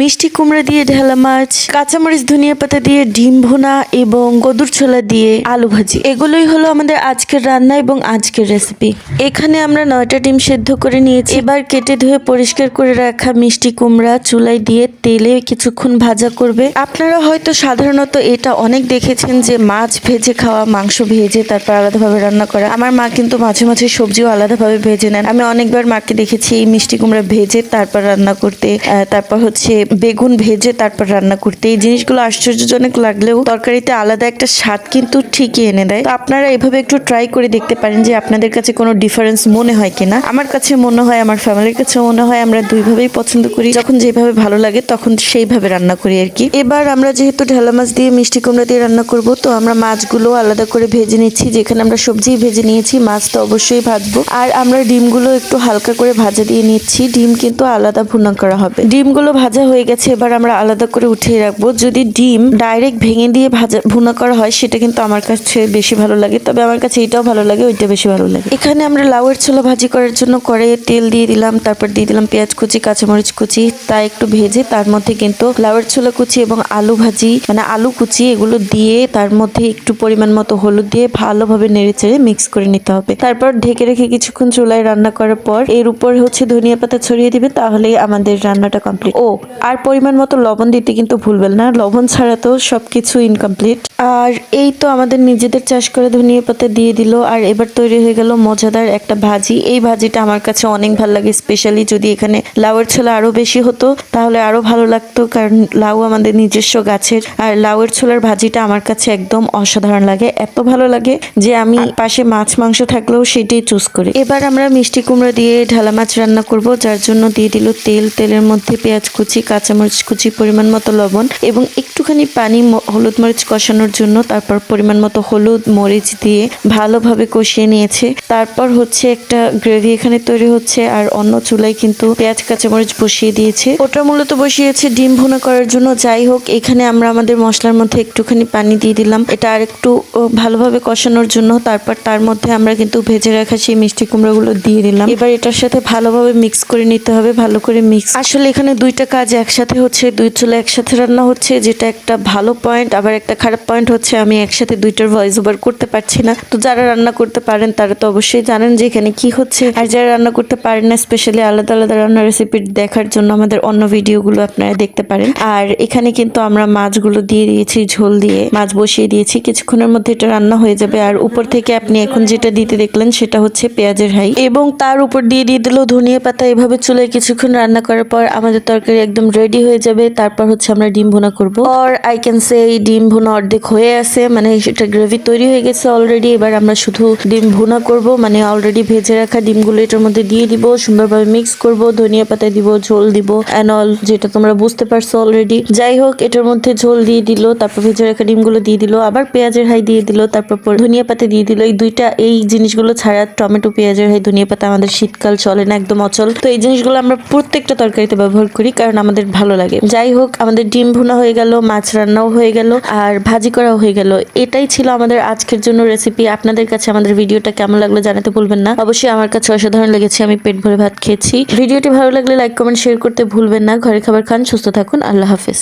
মিষ্টি কুমড়া দিয়ে ঢেলা মাছ, কাঁচামরিচ, ধনিয়া পাতা দিয়ে ডিম ভোনা এবং গদুর ছোলা দিয়ে আলু ভাজি। এগুলোই হলো আমাদের আজকের রান্না এবং আজকের রেসিপি এখানে আমরা নয়টা ডিম সেদ্ধ করে নিয়েছি। এবার কেটে ধুয়ে পরিষ্কার করে রাখা মিষ্টি কুমড়া চুলাই দিয়ে তেলে কিছুক্ষণ ভাজা করবে। আপনারা হয়তো সাধারণত এটা অনেক দেখেছেন যে মাছ ভেজে খাওয়া, মাংস ভেজে তারপর আলাদাভাবে রান্না করা। আমার মা কিন্তু মাঝে মাঝে সবজিও আলাদাভাবে ভেজে নেন। আমি অনেকবার মাকে দেখেছি এই মিষ্টি কুমড়া ভেজে তারপর রান্না করতে তারপর হচ্ছে বেগুন ভেজে তারপর রান্না করতে। এই জিনিসগুলো আশ্চর্যজনক লাগলেও তরকারিতে আলাদা একটা স্বাদ কিন্তু ঠিকই এনে দেয়। তো আপনারা এভাবে একটু ট্রাই করে দেখতে পারেন যে আপনাদের কাছে কোনো ডিফারেন্স মনে হয় কিনা। আমার কাছে মনে হয়, আমার ফ্যামিলির কাছে মনে হয়, আমরা দুইভাবেই পছন্দ করি। যখন যেভাবে ভালো লাগে তখন সেইভাবে রান্না করি আর কি। এবার আমরা যেহেতু ঢেলা মাছ দিয়ে, মিষ্টি কুমড়া দিয়ে রান্না করব, তো আমরা মাছগুলো আলাদা করে ভেজে নিচ্ছি। যেখানে আমরা সবজি ভেজে নিয়েছি, মাছ তো অবশ্যই ভাজবো। আর আমরা ডিমগুলো একটু হালকা করে ভাজা দিয়ে নিচ্ছি। ডিম কিন্তু আলাদা ভুনা করা হবে। ডিমগুলো ভাজা হয়ে গেছে, এবার আমরা আলাদা করে উঠিয়ে রাখব। যদি ডিম ডাইরেক্ট ভেঙে দিয়ে ভাজা, ভুনা করা হয়, সেটা কিন্তু আমার কাছে বেশি ভালো লাগে। তবে আমার কাছে এটাও ভালো লাগে, ওইটা বেশি ভালো লাগে। এখানে আমরা লাউয়ের ছোলা ভাজি করার জন্য কড়াইয়ে তেল দিয়ে দিলাম, তারপর দিয়ে দিলাম পেঁয়াজ কুচি, কাঁচামরিচ কুচি, তা একটু ভেজে তার মধ্যে কিন্তু লাউয়ের ছোলা কুচি এবং আলু ভাজি মানে আলু কুচি এগুলো দিয়ে তার মধ্যে একটু পরিমাণ মতো হলুদ দিয়ে ভালোভাবে নেড়ে চেড়ে মিক্স করে নিতে হবে। তারপর ঢেকে রেখে কিছুক্ষণ চুলায় রান্না করার পর এর উপর হচ্ছে ধনিয়া পাতা ছড়িয়ে দিবে তাহলে আমাদের রান্নাটা কমপ্লিট ও আর পরিমাণ মতো লবণ দিতে কিন্তু ভুলবেন না। লবণ ছাড়া তো সবকিছু ইনকমপ্লিট আর এই তো আমাদের নিজেদের চাষ করে ধনিয়া পাতা দিয়ে দিল। আর এবার তৈরি হয়ে গেল মজাদার একটা ভাজি। এই ভাজিটা আমার কাছে অনেক ভালো লাগে স্পেশালি যদি এখানে লাউয়ের ছোলা আরও বেশি হতো, তাহলে আরও ভালো লাগতো। কারণ লাউ আমাদের নিজস্ব গাছের। আর লাউয়ের ছোলার ভাজিটা আমার কাছে একদম অসাধারণ লাগে। এত ভালো লাগে যে আমি পাশে মাছ, মাংস থাকলেও সেটাই চুজ করি। এবার আমরা মিষ্টি কুমড়া দিয়ে ঢালা মাছ রান্না করব, যার জন্য দিয়ে দিল তেল। তেলের মধ্যে পেঁয়াজ কুচি কাঁচামরিচ কুচি, পরিমাণ মতো লবণ এবং একটুখানি পানি হলুদ মরিচ কষানোর জন্য তারপর পরিমাণ মতো হলুদ মরিচ দিয়ে ভালোভাবে কষিয়ে নিয়েছে। তারপর হচ্ছে একটা গ্রেভি এখানে তৈরি হচ্ছে আর অন্য চুলায় কিন্তু পেঁয়াজ, কাঁচামরিচ বসিয়ে দিয়েছে। ওটা মূলত বসিয়েছে ডিম ভুনা করার জন্য। যাই হোক, এখানে আমরা আমাদের মশলার মধ্যে একটুখানি পানি দিয়ে দিলাম। এটা আর একটু ভালোভাবে কষানোর জন্য। তারপর তার মধ্যে আমরা কিন্তু ভেজে রাখা সেই মিষ্টি কুমড়োগুলো দিয়ে দিলাম। এবার এটার সাথে ভালোভাবে মিক্স করে নিতে হবে। ভালো করে মিক্স আসলে এখানে দুইটা কাজ একসাথে হচ্ছে, দুই চুলা একসাথে রান্না হচ্ছে, যেটা একটা ভালো পয়েন্ট আবার একটা খারাপ পয়েন্ট হচ্ছে, আমি একসাথে দুইটার ভয়েস ওভার করতে পারছি না। তো যারা রান্না করতে পারেন, তারা তো অবশ্যই জানেন যে এখানে কি হচ্ছে। আর যারা রান্না করতে পারেন না স্পেশালি আলাদা আলাদা রান্নার রেসিপি দেখার জন্য আমাদের অন্য ভিডিওগুলো আপনারা দেখতে পারেন। আর এখানে কিন্তু আমরা মাছগুলো দিয়ে দিয়েছি, ঝোল দিয়ে। মাছ বসিয়ে দিয়েছি, কিছুক্ষণের মধ্যে এটা রান্না হয়ে যাবে। আর উপর থেকে আপনি এখন যেটা দিতে দেখলেন, সেটা হচ্ছে পেঁয়াজের হাই এবং তার উপর দিয়ে দিয়ে দিল ধনিয়া পাতা। এভাবে চুলায় কিছুক্ষণ রান্না করার পর আমাদের তরকারি একদম রেডি হয়ে যাবে, তারপর হচ্ছে আমরা ডিম ভুনা করব। আর আই ক্যান সে এই ডিম ভুনা অর্ধেক হয়ে আছে মানে সেটা গ্রেভি তৈরি হয়ে গেছে অলরেডি এবার আমরা শুধু ডিম ভুনা করব মানে অলরেডি ভেজে রাখা ডিমগুলো এটার মধ্যে দিয়ে দিব, সুন্দরভাবে মিক্স করব, ধনিয়া পাতা দিব, ঝোল দিব অ্যান্ড অল যেটা তোমরা বুঝতে পারছ অলরেডি যাই হোক, এটার মধ্যে ঝোল দিয়ে দিল, তারপর ভেজে রাখা ডিমগুলো দিয়ে দিল, আবার পেঁয়াজের হাই দিয়ে দিল, তারপর পর ধনিয়া পাতা দিয়ে দিল। এই দুইটা, এই জিনিসগুলো ছাড়া টমেটো, পেঁয়াজের হাই ধনিয়া পাতা আমাদের শীতকাল চলে না, একদম অচল। তো এই জিনিসগুলো আমরা প্রত্যেকটা তরকারিতে ব্যবহার করি, কারণ আমাদের ভালো লাগে। যাই হোক, আমাদের ডিম ভুনা হয়ে গেল, মাছ রান্নাও হয়ে গেল, আর ভাজি করাও হয়ে গেল। এটাই ছিল আমাদের আজকের জন্য রেসিপি আপনাদের কাছে আমাদের ভিডিওটা কেমন লাগল জানাতে ভুলবেন না। অবশ্যই আমার কাছে অসাধারণ লেগেছে, আমি পেট ভরে ভাত খেয়েছি। ভিডিওটি ভালো লাগলে লাইক কমেন্ট শেয়ার করতে ভুলবেন না। ঘরে খাবার খান, সুস্থ থাকুন, আল্লাহ হাফেজ।